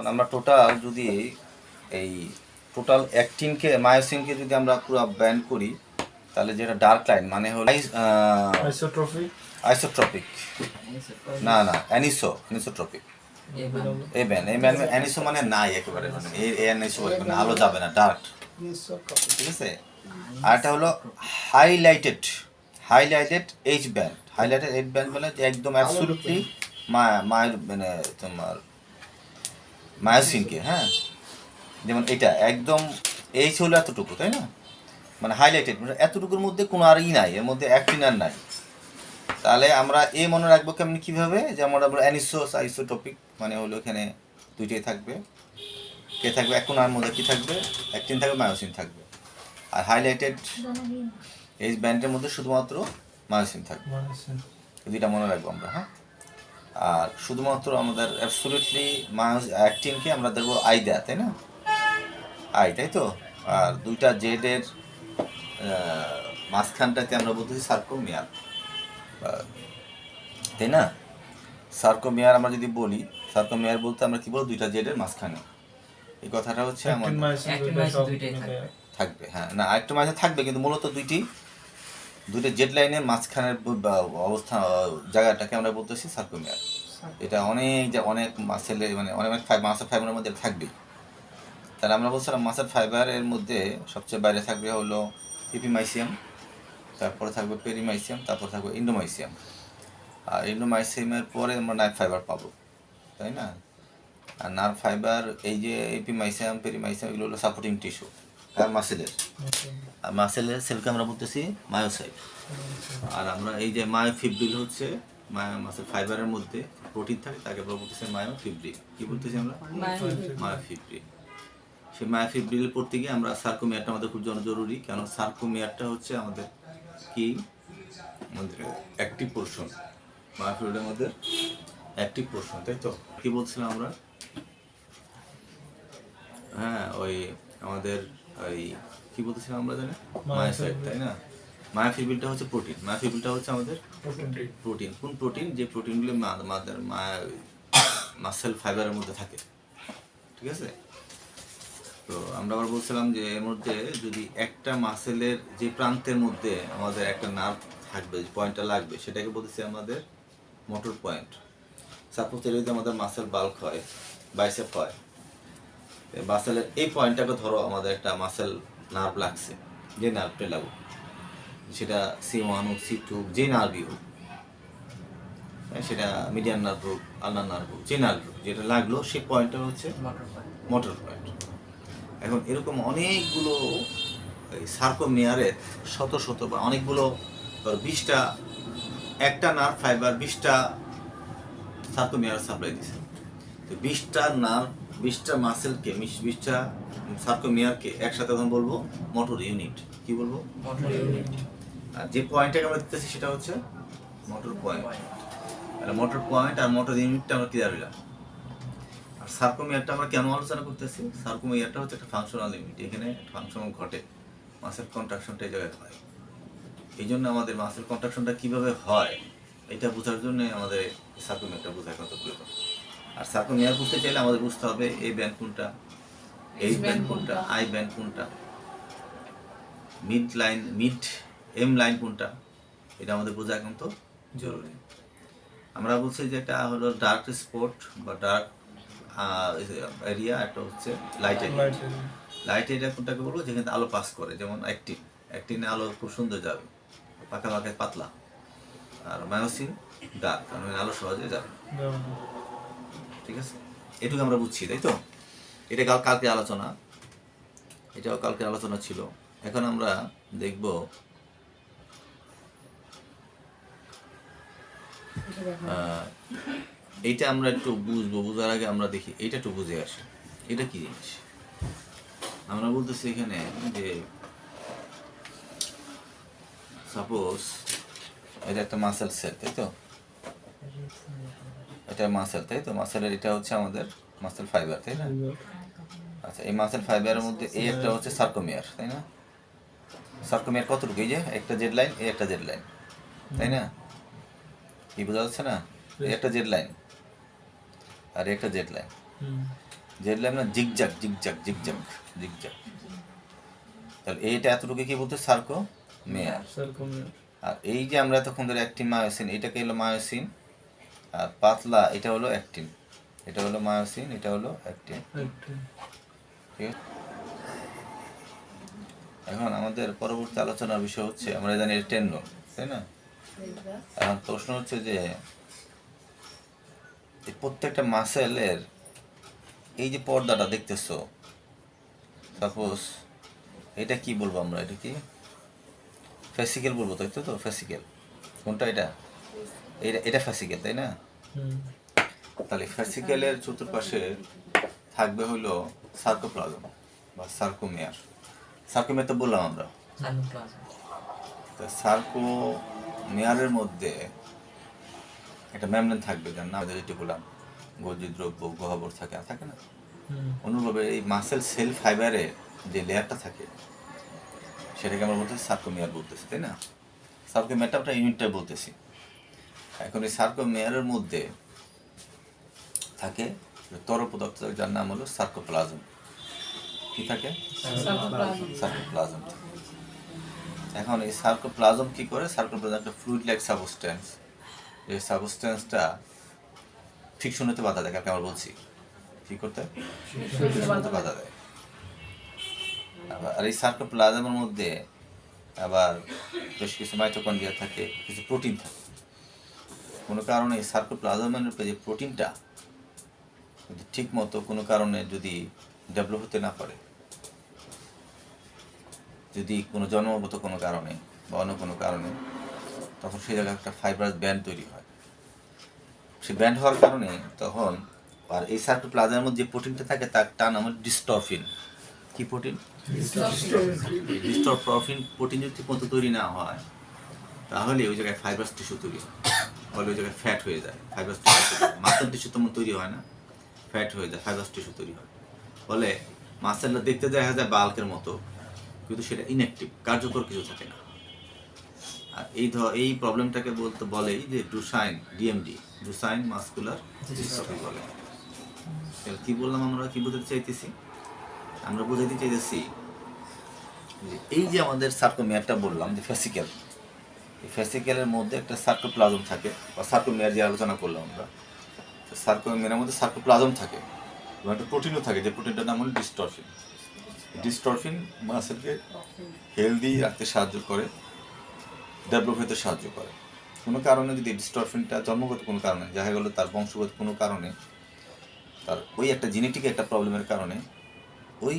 কারণ আমরা টোটাল যদি এই টোটাল অ্যাক্টিনকে মায়োসিনকে যদি আমরা পুরো ব্যান্ড করি তাহলে যেটা ডার্ক লাইন মানে হলো আইসোট্রফি আইসোট্রপিক না না অ্যানিসো অ্যানিসোট্রপিক এই ব্যান এই ব্যান অ্যানিসো মানে নাই একেবারে মানে এই অ্যানিসো মানে আলো যাবে না ডার্ক ঠিক আছে? আর এটা হলো highlighted highlighted H band highlighted H band মানে একদম অ্যাবসলিউটলি মায়ের মানে তোমার মায়োসিনকে হ্যাঁ? যেমন এটা একদম এইচ হলো এতটুকু তাই না? মানে হাইলাইটেড মানে এতটুকুর মধ্যে কোনো আর ই নাই এর মধ্যে অ্যাক্টিনার নাই। তাহলে আমরা এ মনে রাখব কেমনি কীভাবে? যেমন আমরা অ্যানিসোস আইসোটপিক মানে হলো এখানে দুইটাই থাকবে। কে থাকবে? এখন আর মধ্যে কী থাকবে? অ্যাক্টিন থাকবে মায়োসিন থাকবে। আর হাইলাইটেড এই ব্যান্ডের মধ্যে শুধুমাত্র মায়োসিন থাকবে। এই দুইটা মনে রাখব আমরা হ্যাঁ? আর শুধুমাত্র আমাদের অ্যাবসলিউটলি মায়োস অ্যাক্টিনকে আমরা দেখব আই দেয়া তাই না? আই তাই তো? আর দুইটা জেডের মাঝখানটাকে আমরা বলতেছি সার্কোমিয়ার তাই না? সার্কোমিয়ার আমরা যদি বলি সার্কোমিয়ার বলতে আমরা কি বলব? দুইটা জেডের মাঝখানে। এই কথাটা হচ্ছে আমাদের। থাকবে। থাকবে হ্যাঁ। না একটা মাঝে থাকবে কিন্তু মূলত দুইটি দুইটা জেড লাইনের মাঝখানের অবস্থা জায়গাটাকে আমরা বলতেছি সার্কুমিয়ার এটা অনেক যে অনেক মাসেলে মানে অনেক অনেক মাসের ফাইবারের মধ্যে থাকবেই তাহলে আমরা বলছিলাম মাসের ফাইবারের মধ্যে সবচেয়ে বাইরে থাকবে হলো ইপিমাইসিয়াম তারপরে থাকবে পেরিমাইসিয়াম তারপরে থাকবে ইন্ডোমাইসিয়াম আর ইন্ডোমাইসিয়ামের পরে আমরা নাইফ ফাইবার পাবো তাই না? আর নার্ভ ফাইবার এই যে এপিমাইসিয়াম পেরিমাইসিয়াম এগুলো হলো সাপোর্টিং টিস্যু আর মাসেলের। আর মাসেলের সেলকে আমরা বলতেছি মায়োসাইট। আর আমরা এই যে মায়োফিব্রিল হচ্ছে মাসেল ফাইবারের মধ্যে প্রোটিন থাকে তাকে আমরা বলতেছি মায়োফিব্রিল। কি বলতেছি আমরা? মায়োফিব্রিল। সেই মায়োফিব্রিল পড়তে গিয়ে আমরা সার্কোমিয়ারটা আমাদের খুব জরুরি কেন সার্কোমিয়ারটা হচ্ছে আমাদের কি? আমাদের অ্যাক্টিভ পোর্শন মায়োফিব্রিলের মধ্যে অ্যাক্টিভ পোর্শন তাই তো? কি বলছিলাম আমরা? হ্যাঁ ওই আমাদের ওই কি বলতেছিলাম আমরা জানি মায়োসাইট তাই না? হচ্ছে প্রোটিন হচ্ছে আমাদের প্রোটিন কোন প্রোটিন যে প্রোটিনগুলো আমাদের মাসেল ফাইবারের মধ্যে থাকে। ঠিক আছে? তো আমরা আবার বলছিলাম যে এর মধ্যে যদি একটা মাসেলের যে প্রান্তের মধ্যে আমাদের একটা নার্ভ থাকবে যে পয়েন্টটা লাগবে সেটাকে বলতেছি আমাদের মোটর পয়েন্ট সাপোজ যদি আমাদের মাসেল বাল্ক হয় বাইসেপ হয় মাসেলের এই পয়েন্টটাকে ধরো আমাদের একটা মাসেল নার্ভ লাগছে যে নার্ভটা লাগুক। সেটা সি ওয়ান হোক সি টু যে নার্ভই হোক হ্যাঁ, সেটা মিডিয়ান নার্ভ হোক আলনার নার্ভ হোক যে নার্ভ হোক যেটা লাগল সেই পয়েন্টটা হচ্ছে মোটর পয়েন্ট এখন এরকম অনেকগুলো এই সার্কোমিয়ারের শত শত বা অনেকগুলো ধর বিশটা একটা নার্ভ ফাইবার বিশটা সার্কম সার্কোমিয়ার সাপ্লাই দিছে। তো বিশটা নার্ভ বিশটা মাসেলকে বিশটা সার্কোমিয়ারকে একসাথে তখন বলব মোটর ইউনিট। কি বলব? Motor unit. আর যে পয়েন্টটাকে আমরা দিতেছি সেটা হচ্ছে মোটর পয়েন্ট। আর মোটর পয়েন্ট আর মোটর ইউনিটটা আমরা ক্লিয়ার হইলাম। আর সার্কোমিয়ারটা আমরা কেন আলোচনা করতেছি? সার্কোমিয়ারটা হচ্ছে একটা ফাংশনাল ইউনিট এখানে ফাংশনাল ঘটে। মাসেল কন্ট্রাকশনটা এই জায়গায় হয়। এই জন্য আমাদের মাসেল কন্ট্রাকশনটা কীভাবে হয় এটা বোঝার জন্য আমাদের সার্কোমিয়ারটা বোঝা কত প্রয়োজন আর সার্কোমিয়ার বুঝতে চাইলে আমাদের বুঝতে হবে এই ব্যান্ড কোনটা এই ব্যান্ড কোনটা? আই ব্যান্ড কোনটা mid line mid M line কোনটা এটা আমাদের বোঝা একান্ত জরুরি। আমরা বলছি যে এটা হলো ডার্ক স্পট বা ডার্ক এরিয়া একটা হচ্ছে লাইট এরিয়া। Light area. কোনটাকে বলব? যেখানে আলো পাস করে যেমন অ্যাক্টিন। অ্যাক্টিনে আলো খুব সুন্দর যাবে পাকা পাকা পাতলা। আর মায়োসিন ডার্ক কারণ আলো সহজে যাবে। ঠিক আছে? এটুকু আমরা বুঝছি, তাই তো? এটা কাল কালকে আলোচনা। এটাও কালকে আলোচনা ছিল। এখন আমরা দেখব এইটা আমরা একটু বুঝব, বুঝার আগে আমরা দেখি। এটা একটু বুঝে আসি। এটা কি জিনিস? আমরা বলতেছি এখানে যে সাপোজ এটা একটা মাসেল সেল তাই তো? এটা মাসেল তাই তো? মাসেলের এটা হচ্ছে আমাদের মাসেল ফাইবার তাই না? আচ্ছা এই মাসেল ফাইবারের মধ্যে এই একটা হচ্ছে সার্কোমিয়ার তাই না? সার্কোমিয়ার কতটুকু? এই যে একটা জেড লাইন এই একটা জেড লাইন তাই না? কি বোঝা যাচ্ছে না? এই একটা জেড লাইন আর একটা জেড লাইন যেটা আমরা জিগজাক জিগজাক জিগজাক জিগজাক তাহলে এইটা এতটুকু কি বলতে সার্কো মেয়ার Sarcomere. আর এই যে আমরা এতক্ষণ ধরে একটি মায়োসিন এটাকে হলো মায়োসিন আর পাতলা এটা হলো অ্যাক্টিন এটা হলো মায়োসিন এটা হলো অ্যাক্টিন ঠিক আছে? এখন আমাদের পরবর্তী আলোচনার বিষয় হচ্ছে আমরা জানি টেন্ডন তাই না? এখন প্রশ্ন হচ্ছে যে এই প্রত্যেকটা মাসেলের এই যে পর্দাটা দেখতেছো সাপোজ এটা কি বলব আমরা? এটা কি? ফেসিক্যাল বলব তাই তো? তো ফেসিক্যাল কোনটা এটা? এটা এটা তাই না? তাহলে ফেসিক্যালের চতুর্পাশে থাকবে হলো সার্কোপ্লাজম বা সার্কোমিয়ার সার্কোমিয়ার তো বললাম আমরা। সার্কোমিয়ারের মধ্যে একটা ম্যামলেন থাকবে যার নাম যেটি বললাম গজি দ্রব্য গহ্বর থাকে থাকে না? হুম। অনুরূপভাবে এই মাসেল সেল ফাইবারে যে লেয়ারটা থাকে সেটাকে আমরা বলতেছি সার্কোমিয়ার বলতেছি তাই না? সার্কোমিয়ারটা আমরা ইউনিটটা বলতেছি। এখন এই সার্কোমিয়ারের মধ্যে থাকে তরল পদার্থ যার নাম হলো সার্কোপ্লাজম। কি থাকে? সার্কোপ্লাজম। এখন এই সার্কোপ্লাজম কি করে? সার্কোপ্লাজম একটা ফ্লুইড লাইক সাবস্টেন্স এই সাবস্টেন্সটা ফিকশন হতে বাধা দেয় কাকে আমরা বলছি। কি করতে? ফিকশন হতে বাধা দেয়। আবার- আর এই সার্কোপ্লাজমের মধ্যে আবার বেশ কিছু মাইটোকন্ড্রিয়া থাকে কিছু প্রোটিন থাকে। কোনো কারণে এই সার্কোপ্লাজমের যে প্রোটিনটা যদি ঠিক মতো কোনো কারণে যদি ডেভেলপ হতে না পারে যদি কোনো জন্মগত কোনো কারণে বা অন্য কোনো কারণে তখন সেই জায়গায় একটা ফাইব্রাস ব্যান্ড তৈরি হয়। সেই ব্যান্ড হওয়ার কারণে তখন আর এই সার্কোপ্লাজমের মধ্যে যে প্রোটিনটা থাকে তার টান আমার ডিস্টরফিন কি প্রোটিন ডিস্টরফিন প্রোটিন যদি মতো তৈরি না হয় তাহলে ওই জায়গায় ফাইব্রাস টিস্যু তৈরি হয়। ফলে ওই জায়গায় ফ্যাট হয়ে যায় টিস্যু মাসেল টিস্যু তেমন তৈরি হয় না। ফ্যাট হয়ে যায় ফাইব্রাস টিস্যু তৈরি হয়। ফলে মাসেলটা দেখতে দেখা যায় বাল্কের মতো কিন্তু সেটা ইনঅ্যাক্টিভ কার্যকর কিছু থাকে না। আর এই ধর এই প্রবলেমটাকে বলতে বলেই যে Duchenne DMD Duchenne muscular dystrophy বলে। কি বললাম আমরা কি বোঝাতে চাইতেছি? আমরা বোঝাতে চাইতেছি যে এই যে আমাদের সার্কোমিয়ারটা বললাম যে ফেসিক্যাল ফেসিক্যালের মধ্যে একটা সার্কোপ্লাজম থাকে, বা সার্কোমিয়ার যে আলোচনা করলাম আমরা। সার্কোমিয়ার মধ্যে সার্কোপ্লাজম থাকে, এবং একটা প্রোটিনও থাকে, যে প্রোটিনটার নাম হলো ডিস্টরফিন ডিস্টরফিন মাসেলকে হেলদি রাখতে সাহায্য করে ডেভেলপ হতে সাহায্য করে। কোনো কারণে যদি ডিস্টরফিনটা জন্মগত কোনো কারণে, দেখা গেলো তার বংশগত কোনো কারণে, তার ওই একটা জেনেটিক একটা প্রবলেমের কারণে, ওই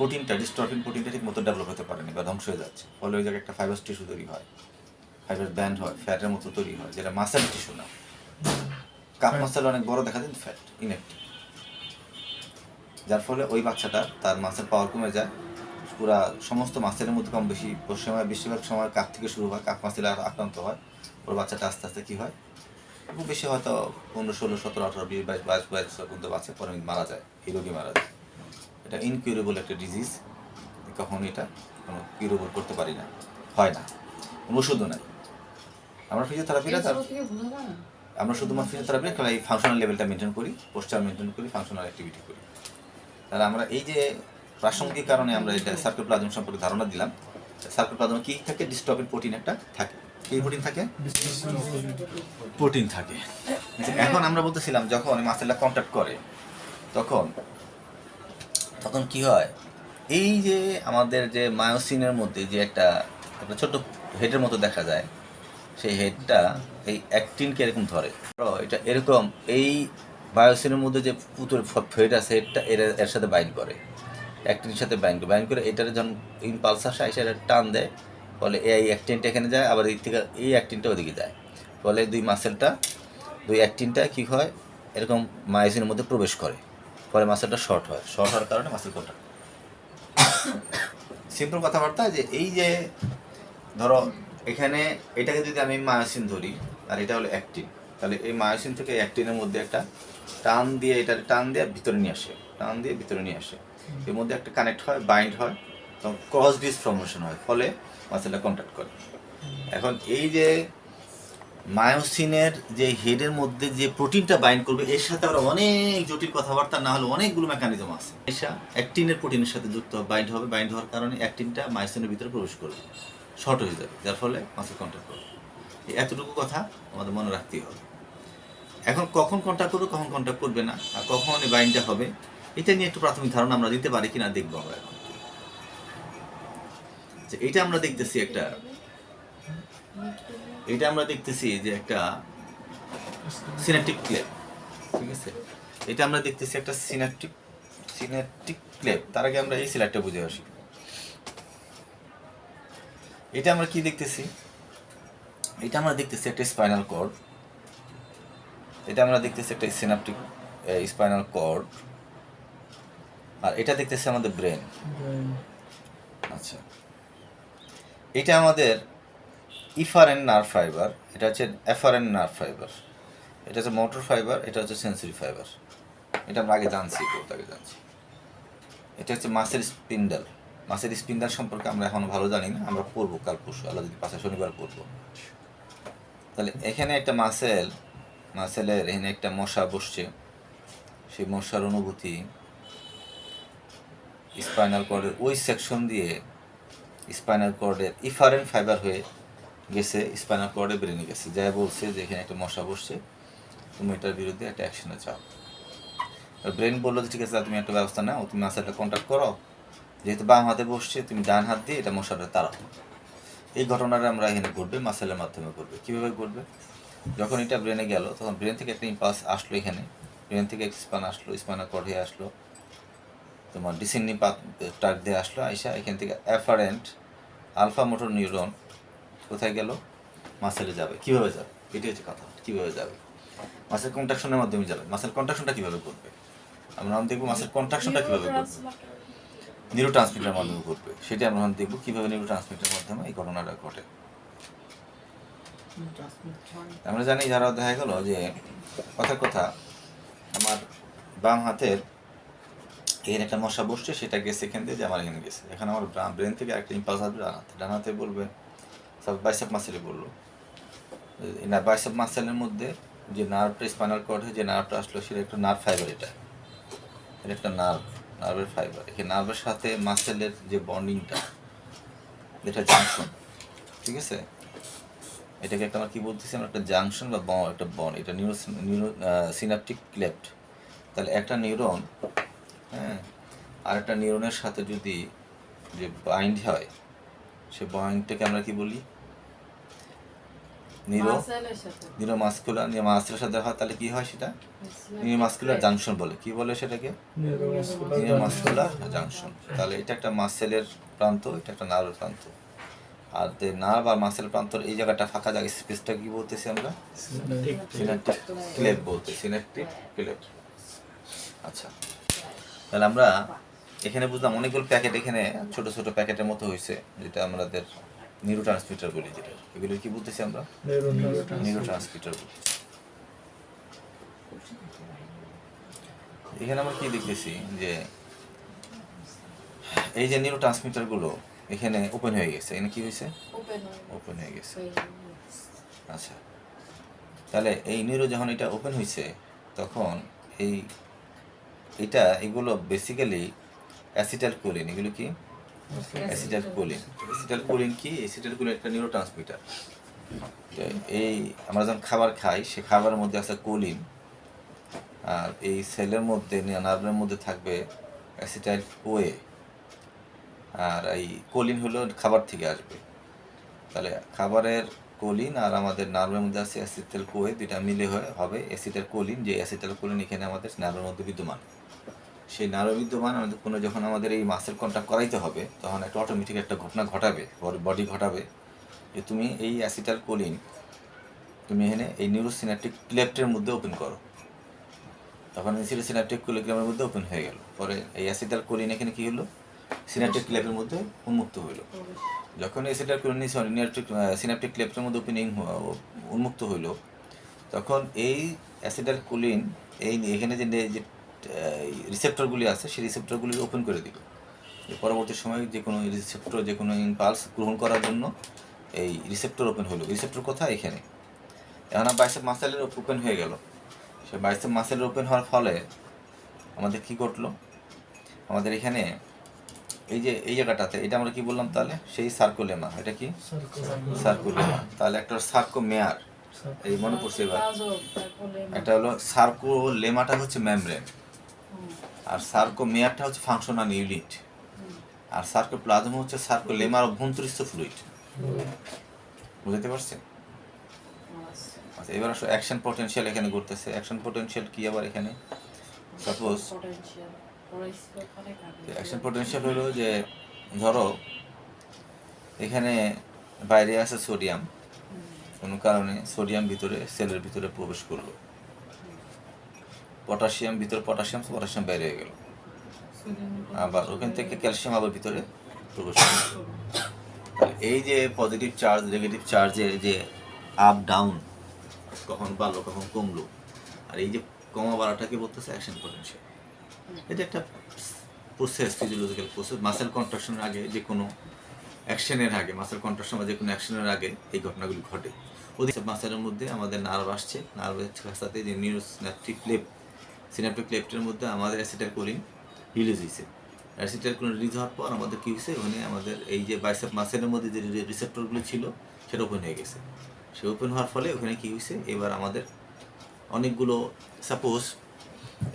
প্রোটিনটা ডিস্টরফিন প্রোটিনটা ঠিক মতো ডেভেলপ হতে পারেনি বা ধ্বংস হয়ে যাচ্ছে। ফলে ওই জায়গায় একটা ফাইবার টিস্যু তৈরি হয়। ফাইবার ব্যান্ড হয় ফ্যাটের মতো তৈরি হয় যেটা মাসেল টিস্যু না। কাপ মাসেল অনেক বড় দেখা যায় ফ্যাট ইনএক্টিভ যার ফলে ওই বাচ্চাটা তার মাসেল পাওয়ার কমে যায়। পুরা সমস্ত মাসেলের মধ্যে কম বেশি সময় বেশিরভাগ সময় কাপ থেকে শুরু হয় কাক মাসেলে আর আক্রান্ত হয়। ওর বাচ্চাটা আস্তে আস্তে কী হয়? খুব বেশি হয়তো পনেরো ষোলো সতেরো আঠারো বিশ বাইশ বাইশ বাইশ পর্যন্ত বাচ্চা পরে মারা যায় এই রোগী মারা যায়। এটা ইনকিউরেবল একটা ডিজিজ কখন এটা কোনো কিউরেবল করতে পারি না। হয় না। কোনো ওষুধও নাই। আমরা ফিজিওথেরাপিটা তার আমরা শুধুমাত্র ফিজিওথেরাপি এই ফাংশনাল লেভেলটা মেনটেন করি পোস্টার মেনটেন করি ফাংশনাল অ্যাক্টিভিটি করি। তাহলে আমরা এই যে প্রাসঙ্গিক কারণে আমরা এটা সার্কোপ্লাজম সম্পর্কে ধারণা দিলাম সার্কোপ্লাজমে কী থাকে? ডিস্ট্রপিন প্রোটিন একটা থাকে। কি প্রোটিন থাকে? প্রোটিন থাকে। এখন আমরা বলতেছিলাম যখন মাসেলটা কন্ট্যাক্ট করে তখন তখন কি হয়? এই যে আমাদের যে মায়োসিনের মধ্যে যে একটা একটা ছোট হেডের মতো দেখা যায়, সেই হেডটা এই অ্যাক্টিনকে এরকম ধরে। এটা এরকম এই বায়োসিনের মধ্যে যে পুতুর ফেড আছে হেডটা এর এর সাথে বাইন্ড করে। অ্যাক্টিনের সাথে বাইন্ড করে। বাইন্ড করে এটার যখন ইম্পালস আসে, এসে এটা টান দেয়। ফলে এই অ্যাক্টিনটা এখানে যায়, আবার এই থেকে এই অ্যাক্টিনটা ওদিকে যায়। ফলে দুই মাসেলটা দুই অ্যাক্টিনটা কী হয়? এরকম মায়োসিনের মধ্যে প্রবেশ করে। ফলে মাসেলটা শর্ট হয়। শর্ট হওয়ার কারণে মাসেল কন্ট্রাক্ট সিম্পল কথাবার্তা যে এই যে ধরো, এখানে এটাকে যদি আমি মায়োসিন ধরি আর এটা হলো অ্যাক্টিন তাহলে এই মায়োসিন থেকে অ্যাক্টিনের মধ্যে একটা টান দিয়ে এটা টান দিয়ে ভিতরে নিয়ে আসে। টান দিয়ে ভিতরে নিয়ে আসে। এর মধ্যে একটা কানেক্ট হয় বাইন্ড হয় তখন ক্রস ডিস ফর্মেশন হয়, ফলে মাসেলটা কন্ট্যাক্ট করে। এখন এই যে মায়োসিনের যে হেডের মধ্যে যে প্রোটিনটা বাইন্ড করবে, এর সাথে আবার অনেক জটিল কথাবার্তা, না হলে অনেকগুলো মেকানিজম আছে। এসা অ্যাক্টিনের প্রোটিনের সাথে যুক্ত বাইন্ড হবে বাইন্ড হওয়ার কারণে অ্যাক্টিনটা মায়োসিনের ভিতরে প্রবেশ করবে। শর্ট হয়ে যাবে, যার ফলে মাসেল কন্ট্যাক্ট করবে। এই এতটুকু কথা আমাদের মনে রাখতেই হবে। এখন কখন কন্ট্যাক্ট করবে, কখন কন্ট্যাক্ট করবে না, আর কখন এই বাইন্ডটা হবে, এটা নিয়ে একটু প্রাথমিক ধারণা আমরা দিতে পারি কিনা, দেখব আমরা এখন। যে এটা আমরা দেখতেছি একটা এটা আমরা দেখতেছি যে একটা সিনেপটিক ক্লেপ ঠিক আছে? এটা আমরা দেখতেছি একটা সিনেপটিক সিনেপটিক ক্লেপ তার আগে আমরা এই সিলারটা বুঝে আসি। এটা আমরা কি দেখতেছি? এটা আমরা দেখতেছি একটা স্পাইনাল কর্ড এটা আমরা দেখতেছি একটা সিনাপটিক স্পাইনাল কর্ড আর এটা দেখতেছি আমাদের ব্রেন আচ্ছা। এটা আমাদের ইফারেন নার্ভ ফাইবার, এটা হচ্ছে এফারেন নার্ভ ফাইবার। এটা হচ্ছে মোটর ফাইবার, এটা হচ্ছে সেন্সরি ফাইবার। এটা আমরা আগে জানছি, বহুত আগে জানছি। এটা হচ্ছে মাসের স্পিন্ডাল। মাসের স্পিন্ডাল সম্পর্কে আমরা এখন ভালো জানি না, আমরা পড়ব কাল পরশু, আল্লাহ যদি পাশে শনিবার পড়ব। তাহলে এখানে একটা মাসেল, মাসেলের এখানে একটা মশা বসছে। সেই মশার অনুভূতি স্পাইনাল কর্ডের ওই সেকশন দিয়ে স্পাইনাল কর্ডের ইফারেন্ট ফাইবার হয়ে গেছে স্পাইনাল কর্ডে ব্রেনে গেছে। যাই বলছে যে এখানে একটা মশা বসছে, তুমি এটার বিরুদ্ধে একটা অ্যাকশনে যাও। ব্রেন বলল যে, ঠিক আছে তুমি একটা ব্যবস্থা নাও, তুমি মাসাটা কন্ট্যাক্ট করো। যেহেতু বাম হাতে বসছে, তুমি ডান হাত দিয়ে এটা মশাটা তাড়াও। এই ঘটনাটা আমরা এখানে ঘটবে মাসেলের মাধ্যমে ঘটবে। কীভাবে ঘটবে? যখন এটা ব্রেনে গেল, তখন ব্রেন থেকে একটা ইম্পাস আসলো এখানে। ব্রেন থেকে স্পান আসলো স্পানার কর্ড হয়ে আসলো। তোমার ডিসেন্ডিং পাত টাক দিয়ে আসলো। আইসা এখান থেকে অ্যাফারেন্ট আলফা মোটর নিউরন কোথায় গেল? মাসেলে যাবে। কীভাবে যাবে? এটি হচ্ছে কথা। কীভাবে যাবে? মাসেল কন্ট্রাকশনের মাধ্যমে যাবে। মাসেল কন্ট্রাকশনটা কীভাবে করবে আমরা এখন দেখব মাসেল কন্ট্রাকশনটা কীভাবে করবে নিউরো ট্রান্সমিটার মাধ্যমে ঘটবে। সেটা আমরা এখন দেখব কীভাবে নিউরো ট্রান্সমিটার মাধ্যমে এই ঘটনাটা ঘটে। আমরা জানি যারা দেখা গেল যে কথা কথা, আমার বাম হাতের এখানে একটা মশা বসছে, সেটা গেছে এখান থেকে যে আমার এখানে গেছে। এখানে আমার ব্রেন থেকে একটা ইম্পালস আসবে ডান হাতে। ডান হাতে বলবে বাইসেপ মাসেলে বলল। না বাইসেপ মাসেলের মধ্যে যে নার্ভটা স্পাইনাল কর্ড হয়ে যে নার্ভটা আসলো, সেটা একটা নার্ভ ফাইবার এটা। এটা একটা নার্ভ নার্ভের ফাইবার এখানে নার্ভের সাথে মাসেলের যে বন্ডিংটা এটা জাংশন ঠিক আছে? এটাকে একটা আমরা কী বলতেছি? আমরা একটা জাংশন বা বন একটা বন এটা নিউরো নিউরো সিনাপটিক ক্লেপ্ট তাহলে একটা নিউরন হ্যাঁ আর একটা নিউরনের সাথে যদি যে বাইন্ড হয় সে বাইন্ডটাকে আমরা কি বলি? নিউরো নিউরো মাস্কুলার মাসেলের সাথে হয় তাহলে কি হয় সেটা? নিউরো মাস্কুলার জাংশন বলে। কি বলে সেটাকে? Neuromuscular junction. তাহলে এটা একটা মাসেলের প্রান্ত এটা একটা নার্ভের প্রান্ত। আর যে নার্ভ আর মাসেল প্রান্তর এই জায়গাটা ফাঁকা জায়গা স্পেসটা কি বলতেছি আমরা? সিনাপটিক ক্লেপ বলতে সিনাপটিক ক্লেপ আচ্ছা। তাহলে আমরা এখানে বুঝলাম অনেকগুলো প্যাকেট এখানে ছোট ছোট প্যাকেটের মতো হয়েছে যেটা আমাদের নিউরো ট্রান্সমিটার বলি যেটা। এগুলো কি বলতেছি আমরা? নিউরো ট্রান্সমিটার বলতেছি। এখানে আমরা কি দেখতেছি? যে এই যে নিউরো ট্রান্সমিটারগুলো এখানে ওপেন হয়ে গেছে। এখানে কি হয়েছে ওপেন হয়ে গেছে। আচ্ছা। তাহলে এই নিউরো যখন এটা ওপেন হয়েছে তখন এই এটা এগুলো বেসিক্যালি অ্যাসিটাল কোলিন এগুলো কি? অ্যাসিটাল কোলিন অ্যাসিটাল কোলিন কি? অ্যাসিটাল কোলিন একটা নিউরো ট্রান্সমিটার এই আমরা যখন খাবার খাই সে খাবারের মধ্যে আছে কোলিন আর এই সেলের মধ্যে নার্ভের মধ্যে থাকবে অ্যাসিটাইল কোয়ে আর এই কোলিন হলো খাবার থেকে আসবে। তাহলে খাবারের কোলিন আর আমাদের নার্ভের মধ্যে আছে অ্যাসিটাল কোয়ে দুটা মিলে হয় হবে অ্যাসিটাল কোলিন যে অ্যাসিটাল কোলিন এখানে আমাদের নার্ভের মধ্যে বিদ্যমান। সেই নার্ভ বিদ্যমান আমাদের কোনো যখন আমাদের এই মাসেল কন্ট্যাক্ট করাইতে হবে, তখন একটা অটোমেটিক একটা ঘটনা ঘটাবে বডি ঘটাবে। যে তুমি এই অ্যাসিটাল কোলিন তুমি এখানে এই নিউরোসিনাপটিক ক্লেপ্টের মধ্যে ওপেন করো। তখন সিনাপটিক কোলিগ্রামের মধ্যে ওপেন হয়ে গেল। পরে এই অ্যাসিটাল কোলিন এখানে কী হলো? সিনাপটিক ক্লেপের মধ্যে উন্মুক্ত হইল। যখন অ্যাসিটাল কোলিন সিনাপটিক ক্লেপের মধ্যে ওপেনিং উন্মুক্ত হইল, তখন এই অ্যাসিটাল কোলিন এই এখানে যে রিসেপ্টরগুলি আছে সেই রিসেপ্টরগুলি ওপেন করে দিল। এর পরবর্তী সময়ে যে কোনো রিসেপ্টর যে কোনো ইম্পালস গ্রহণ করার জন্য এই রিসেপ্টর ওপেন হলো। রিসেপ্টর কোথায়? এখানে। এখন বাইসেপ মাসেলের ওপেন হয়ে গেল। সে বাইসেপ মাসেলের ওপেন হওয়ার ফলে আমাদের কি ঘটলো? আমাদের এখানে এই যে এই জায়গাটাতে এটা আমরা কি বললাম তাহলে? সেই সার্কোলেমা এটা কি? সার্কোলেমা তাহলে একটা সার্কো মেয়ার এই মনে পড়ছে এবার। একটা হলো সার্কো লেমাটা হচ্ছে মেমব্রেন আর সার্কো মেয়ারটা হচ্ছে ফাংশনাল ইউনিট আর সার্কো প্লাজমা হচ্ছে সার্কো লেমার অভ্যন্তরস্থ ফ্লুইড বুঝতে পারছেন? আচ্ছা এবার আসো অ্যাকশন পটেনশিয়াল এখানে ঘুরতেছে। অ্যাকশন পটেনশিয়াল কি আবার এখানে? সাপোজ অ্যাকশন পটেনশিয়াল হলো যে, ধরো, এখানে বাইরে আছে সোডিয়াম কোনো কারণে সোডিয়াম ভিতরে সেলের ভিতরে প্রবেশ করল। পটাশিয়াম, ভিতরে পটাশিয়াম পটাশিয়াম বাইরে হয়ে গেল। আবার ওখান থেকে ক্যালসিয়াম আবার ভিতরে প্রবেশ এই যে পজিটিভ চার্জ নেগেটিভ চার্জের যে আপ ডাউন কখন বাড়লো, কখন কমলো, আর এই যে কমা বাড়াটাকে বলতেছে অ্যাকশন পটেনশিয়াল এটা একটা প্রসেস ফিজিওলজিক্যাল প্রসেস মাসেল কন্ট্রাকশনের আগে যে কোনো অ্যাকশনের আগে মাসেল কন্ট্রাকশন বা যে কোনো অ্যাকশনের আগে এই ঘটনাগুলি ঘটে। ওদিক মাসেলের মধ্যে আমাদের নার্ভ আসছে। নার্ভের সাথে যে নিউরো সিনাপটিক লেপ সিনাপটিক লেপটের মধ্যে আমাদের অ্যাসিটার কোলিন রিলিজ হয়েছে। অ্যাসিটার কোলিন রিলিজ হওয়ার পর আমাদের কী হয়েছে? ওখানে আমাদের এই যে বাইসেপ মাসেলের মধ্যে যে রিসেপ্টরগুলো ছিল সেটা ওপেন হয়ে গেছে। সে ওপেন হওয়ার ফলে ওখানে কী হয়েছে? এবার আমাদের অনেকগুলো সাপোজ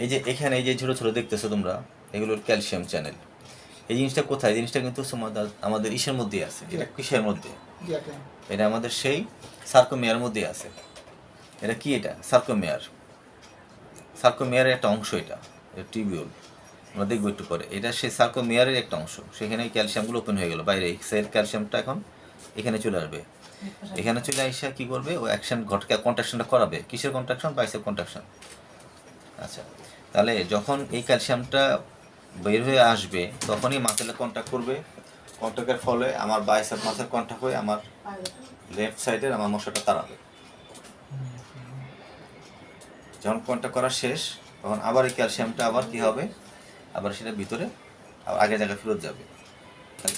এই যে এখানে এই যে ছোটো ছোটো দেখতেছো তোমরা এগুলোর ক্যালসিয়াম চ্যানেল এই জিনিসটা কোথায়? এই জিনিসটা কিন্তু আমাদের ইসের মধ্যেই আছে। এটা কিসের মধ্যে? এটা আমাদের সেই সার্কোমেয়ার মধ্যে আছে। এটা কি এটা? সার্কোমেয়ার সার্কোমেয়ারের একটা অংশ এটা টিবিউল। আমরা দেখব একটু পরে। এটা সেই সার্কোমেয়ারের একটা অংশ। সেখানে ক্যালসিয়ামগুলো ওপেন হয়ে গেল। বাইরে সেল ক্যালসিয়ামটা এখন এখানে চলে আসবে। এখানে চলে এসে কি করবে? ও অ্যাকশন ঘটকে কন্ট্রাকশনটা করাবে। কিসের কন্ট্রাকশন বাইসের কন্ট্রাকশন আচ্ছা তাহলে যখন এই ক্যালসিয়ামটা বের হয়ে আসবে, তখনই মাসেলে কন্ট্যাক্ট করবে। কন্ট্যাক্টের ফলে আমার বাইসেপ মাসের কন্ট্যাক্ট হয়ে আমার লেফট সাইডের আমার মশাটা তাড়াবে। যখন কন্ট্যাক্ট করা শেষ, তখন আবার এই ক্যালসিয়ামটা আবার কি হবে? আবার সেটা ভিতরে আবার আগের জায়গায় ফেরত যাবে।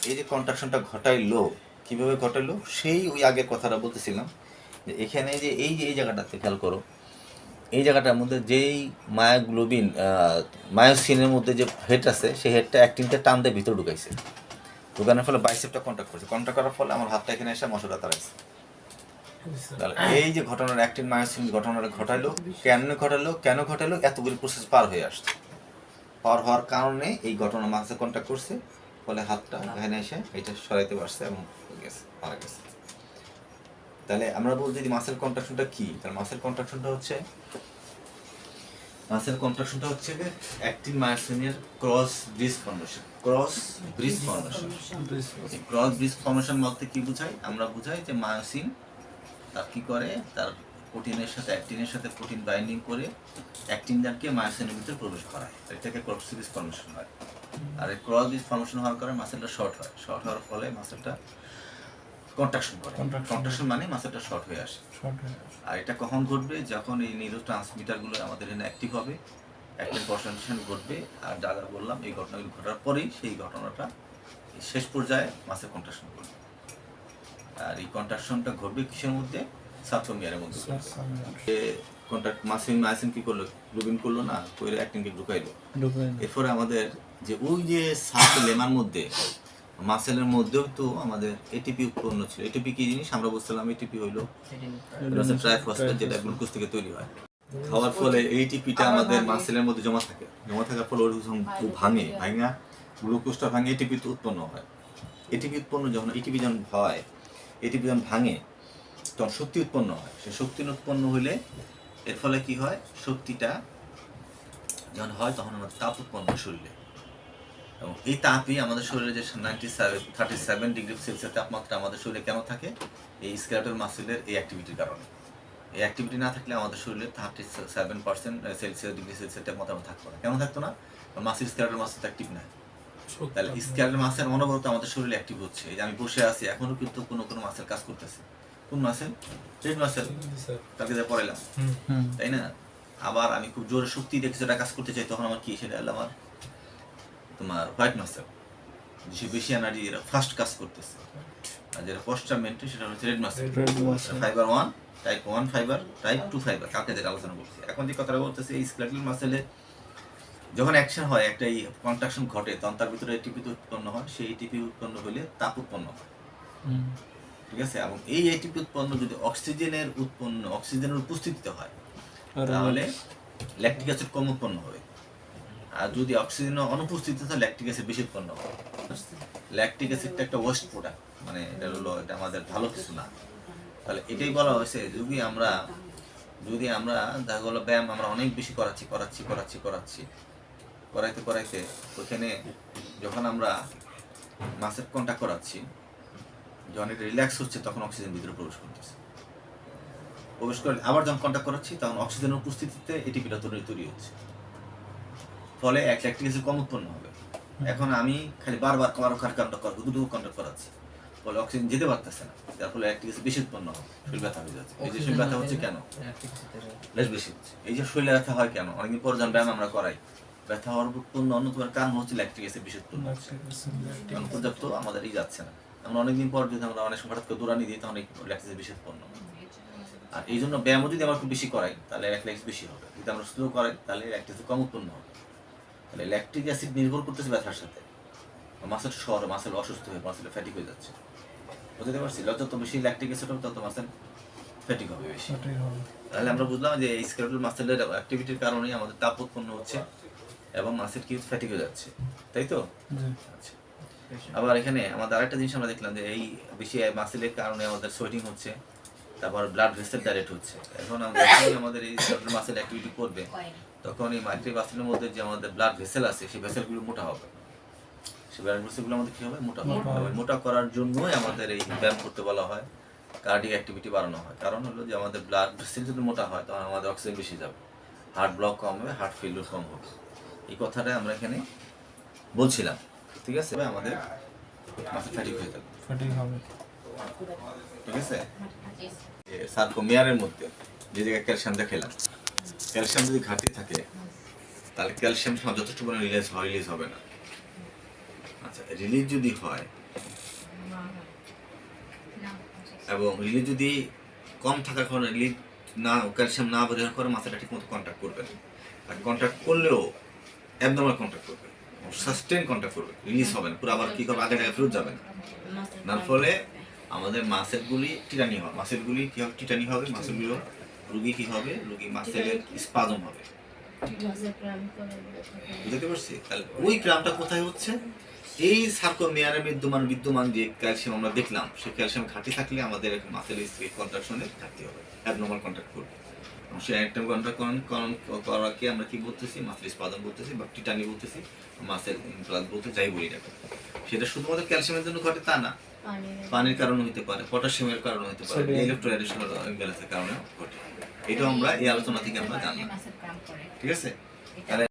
এই যে কন্ট্রাকশনটা ঘটাইলো, কীভাবে ঘটাইলো? সেই ওই আগের কথাটা বলতেছিলাম যে এখানে যে এই যে এই জায়গাটাতে খেয়াল করো, এই জায়গাটার মধ্যে যেই মায়োগ্লোবিন মায়োসিনের মধ্যে যে হেড আছে, সেই হেডটা অ্যাক্টিনটা টান দিয়ে ভিতরে ঢুকাইছে। ঢুকানোর ফলে বাইসেপটা কন্ট্যাক্ট করছে। কন্ট্যাক্ট করার ফলে আমার হাতটা এখানে এসে মশাটা তাড়াইছে। তাহলে এই যে ঘটনার অ্যাক্টিন মায়োসিন ঘটনাটা ঘটাইলো কেন ঘটালো কেন ঘটালো এতগুলি প্রসেস পার হয়ে আসছে। পার হওয়ার কারণে এই ঘটনা মাসে কন্ট্যাক্ট করছে ফলে হাতটা এখানে এসে এটা সরাইতে পারছে এবং গেছে মারা গেছে। তাহলে আমরা বলছি যে মাসেল কন্ট্রাকশনটা কি? তাহলে মাসেল কন্ট্রাকশনটা হচ্ছে মাসেল কন্ট্রাকশনটা হচ্ছে যে actin মায়োসিনের cross bridge formation cross bridge formation cross bridge formation বলতে কি বোঝায়? আমরা বুঝাই যে মায়োসিন তার কি করে? তার প্রোটিনের সাথে অ্যাক্টিনের সাথে প্রোটিন বাইন্ডিং করে অ্যাক্টিন অ্যাক্টিনটাকে মায়োসিনের ভিতরে প্রবেশ করায়। এটাকে ক্রস ব্রিজ ফর্মেশন হয়। আর এই ক্রস ব্রিজ ফর্মেশন হওয়ার কারণে মাসেলটা শর্ট হয়। শর্ট হওয়ার ফলে মাসেলটা কন্ট্রাকশন করে। কন্ট্রাকশন মানে মাসেলটা শর্ট হয়ে আসে। আর এটা কখন ঘটবে? যখন এই নিউরো ট্রান্সমিটারগুলো আমাদের এখানে অ্যাক্টিভ হবে অ্যাক্টিভ কনসেন্ট্রেশন ঘটবে। আর যা বললাম এই ঘটনাগুলো ঘটার পরেই সেই ঘটনাটা শেষ পর্যায়ে মাসের কন্ট্রাকশন করবে। আর এই কন্ট্রাকশনটা ঘটবে কিসের মধ্যে? সাবসোমিয়ারের মধ্যে কন্ট্রাক্ট মাসিন মাসিন কি করল? গ্লুবিন করল না? অ্যাক্টিংকে ঢুকাইলো। এরপরে আমাদের যে ওই যে সার্ক লেমার মধ্যে মাসেলের মধ্যেও তো আমাদের এটিপি উৎপন্ন ছিল। এটিপি কি জিনিস? আমরা বুঝছিলাম এটিপি হইল ট্রাইফসফেট যেটা গ্লুকোজ থেকে তৈরি হয়। খাওয়ার ফলে এইটিপিটা আমাদের মাসেলের মধ্যে জমা থাকে। জমা থাকার ফলে ওর যখন ভাঙে। ভাঙা গ্লুকোজটা ভাঙে এটিপি তো উৎপন্ন হয়। এটিপি উৎপন্ন যখন এটিপি যখন হয় এটিপি যখন ভাঙে, তখন শক্তি উৎপন্ন হয়। সে শক্তি উৎপন্ন হলে এর ফলে কি হয়? শক্তিটা যখন হয়, তখন আমাদের তাপ উৎপন্ন শরীরে। এবং এই তাপই আমাদের শরীরে যে ninety seven thirty seven degree Celsius তাপমাত্রা আমাদের শরীরে কেন থাকে? এই স্ক্যালেটাল মাসেলের এই অ্যাক্টিভিটির কারণে। এই অ্যাক্টিভিটি না থাকলে আমাদের শরীরে thirty seven percent Celsius degree Celsius তাপমাত্রা থাকতো না। কেন থাকতো না? মাসেল স্ক্যালেটাল মাসেল অ্যাক্টিভ না। তাহলে স্ক্যালেটাল মাসেল অনবরত আমাদের শরীরে অ্যাক্টিভ হচ্ছে। এই যে আমি বসে আছি এখনও কিন্তু কোনো কোনো মাসেল কাজ করতেছে। কোন মাসেল ট্রেড মাসেল তাকে যা পড়াইলাম। তাই না? আবার আমি খুব জোরে শক্তি দেখে যেটা কাজ করতে চাই তখন আমার কি? সেটা হলো আমার তোমার হোয়াইট মাসেল যে বেশি এনার্জি এরা ফাস্ট কাজ করতেছে। আর যেটা পোস্টামেন্টে সেটা হচ্ছে red muscle fibre one type one fibre type two fibre কালকে যেটা আলোচনা করছি। এখন যে কথাটা বলতেছে এই স্কেলেটাল মাসেলে যখন অ্যাকশন হয় একটা এই কন্ট্রাকশন ঘটে তখন তার ভিতরে এটিপি উৎপন্ন হয় সেই এটিপি উৎপন্ন হলে তাপ উৎপন্ন হয়। ঠিক আছে? এবং এই এটিপি উৎপন্ন যদি অক্সিজেনের উৎপন্ন অক্সিজেনের উপস্থিতিতে হয় তাহলে ল্যাকটিক অ্যাসিড কম উৎপন্ন হবে। আর যদি অক্সিজেন অনুপস্থিত থাকে ল্যাকটিক অ্যাসিড বেশি উৎপন্ন হবে। ল্যাকটিক অ্যাসিডটা একটা ওয়েস্ট প্রোডাক্ট মানে এটা হলো এটা আমাদের ভালো কিছু না। তাহলে এটাই বলা হয়েছে যদি আমরা যদি আমরা দেখা গেলো ব্যায়াম আমরা অনেক বেশি করাচ্ছি করাচ্ছি করাচ্ছি করাচ্ছি করাইতে করাইতে ওইখানে যখন আমরা মাসের কন্ট্যাক্ট করাচ্ছি যখন এটা রিল্যাক্স হচ্ছে তখন অক্সিজেন ভিতরে প্রবেশ করতেছে। প্রবেশ করে আবার যখন কন্ট্যাক্ট করাচ্ছি তখন অক্সিজেনের উপস্থিতিতে এটিপিটা তৈরি তৈরি হচ্ছে। ফলে এক ল্যাকটিক অ্যাসিড কম উৎপন্ন হবে। এখন আমি খালি বারবার কারও কার কন্ট্যাক্ট করব দুটো কন্ট্যাক্ট করাচ্ছি। ফলে অক্সিজেন যেতে পারতেছে না। যার ফলে ল্যাকটিক অ্যাসিড বেশি উৎপন্ন হবে। শরীর ব্যথা হয়ে যাচ্ছে। এই যে শরীর ব্যথা হচ্ছে কেন? বেশি হচ্ছে। এই যে শরীরে ব্যথা হয় কেন? অনেকদিন পর যখন ব্যায়াম আমরা করাই ব্যথা হওয়ার উৎপন্ন অন্যতম কারণ হচ্ছে ল্যাকটিক অ্যাসিড বেশি উৎপন্ন হচ্ছে পর্যাপ্ত আমাদের এই যাচ্ছে না। আমরা অনেকদিন পর যদি আমরা অনেক সময় হঠাৎ করে দৌড়ানি দিই তখন ল্যাকটিক বেশি উৎপন্ন হয়। আর এই জন্য ব্যায়ামও যদি আমরা খুব বেশি করাই তাহলে ল্যাকটিক বেশি হবে। যদি আমরা স্লো করাই তাহলে ল্যাকটিক কম উৎপন্ন হবে। তাহলে ল্যাকটিক অ্যাসিড নির্ভর করতেছে ব্যথার সাথে। মাসেল শহর মাসেল অসুস্থ হয়ে মাসেল ফ্যাটিক হয়ে যাচ্ছে। বুঝতে পারছি? যত বেশি ল্যাকটিক অ্যাসিড হবে তত মাসেল ফ্যাটিক হবে বেশি। তাহলে আমরা বুঝলাম যে স্কেলেটাল মাসেলের অ্যাক্টিভিটির কারণেই আমাদের তাপ উৎপন্ন হচ্ছে। এবং মাসেল কি ফ্যাটিক হয়ে যাচ্ছে। তাই তো? আচ্ছা। আবার এখানে আমাদের আরেকটা জিনিস আমরা দেখলাম যে এই বেশি মাসেলের কারণে আমাদের সোয়েটিং হচ্ছে তারপর ব্লাড ভেসেল ডাইরেক্ট হচ্ছে। এখন আমাদের এই মাসেল অ্যাক্টিভিটি করবে তখন এই মাইক্রো মাসেলের মধ্যে যে আমাদের ব্লাড ভেসেল আছে সেই ভেসেলগুলো মোটা হবে। সেই ব্লাড ভেসেলগুলো আমাদের কি হবে? মোটা হবে। মোটা করার জন্যই আমাদের এই ব্যায়াম করতে বলা হয় কার্ডিক অ্যাক্টিভিটি বাড়ানো হয়। কারণ হলো যে আমাদের ব্লাড ভেসেল যদি মোটা হয় তখন আমাদের অক্সিজেন বেশি যাবে। হার্ট ব্লক কম হবে হার্ট ফেলিওর কম হবে। এই কথাটা আমরা এখানে বলছিলাম। ঠিক আছে? আমাদের মাসেল ফ্যাটিক হয়ে যাবে। ঠিক আছে? সার্কোমিয়ারের মধ্যে যে জায়গায় ক্যালসিয়ামটা খেলাম ক্যালসিয়াম যদি ঘাটতি থাকে তাহলে ক্যালসিয়াম যথেষ্ট পরিমাণে রিলিজ হয় রিলিজ হবে না। আচ্ছা রিলিজ যদি হয় এবং রিলিজ যদি কম থাকার কারণে রিলিজ না ক্যালসিয়াম না বের করে মাথাটা ঠিক মতো কন্ট্যাক্ট করবে না। আর কন্ট্যাক্ট করলেও অ্যাবনর্মাল কন্ট্যাক্ট করবে সাস্টেন কন্ট্যাক্ট করবে রিলিজ হবে না। পুরো আবার কি করবে? আগে জায়গায় ফেরত যাবে না। যার ফলে আমাদের মাসেলগুলি টিটানি হবে। মাসেলগুলি কি হবে? টিটানি হবে। মাসেলগুলো রুগী কি হবে? রুগী মাসেলের স্পাজম হবে। বুঝতে পারছি? তাহলে ওই গ্রামটা কোথায় হচ্ছে? এই সার্কোমিয়ারে বিদ্যমান বিদ্যমান যে ক্যালসিয়াম আমরা দেখলাম, সেই ক্যালসিয়াম ঘাটতি থাকলে আমাদের মাসেল কন্ট্রাকশনের ঘাটতি হবে। অ্যাবনর্মাল কন্ট্রাক্ট করবে। এবং সেই একটা করাকে আমরা কি বলতেছি? মাসেল স্পাদন বলতেছি বা টিটানি বলতেছি মাসেল ইমপ্লাস বলতে যাই বলি না সেটা শুধুমাত্র ক্যালসিয়ামের জন্য ঘটে তা না। পানির কারণে হতে পারে পটাশিয়ামের কারণে হতে পারে ইলেকট্রোলাইটেশন ইমব্যালেন্সের কারণে ঘটে। এটাও আমরা এই আলোচনা থেকে আমরা জানলাম। ঠিক আছে? তাহলে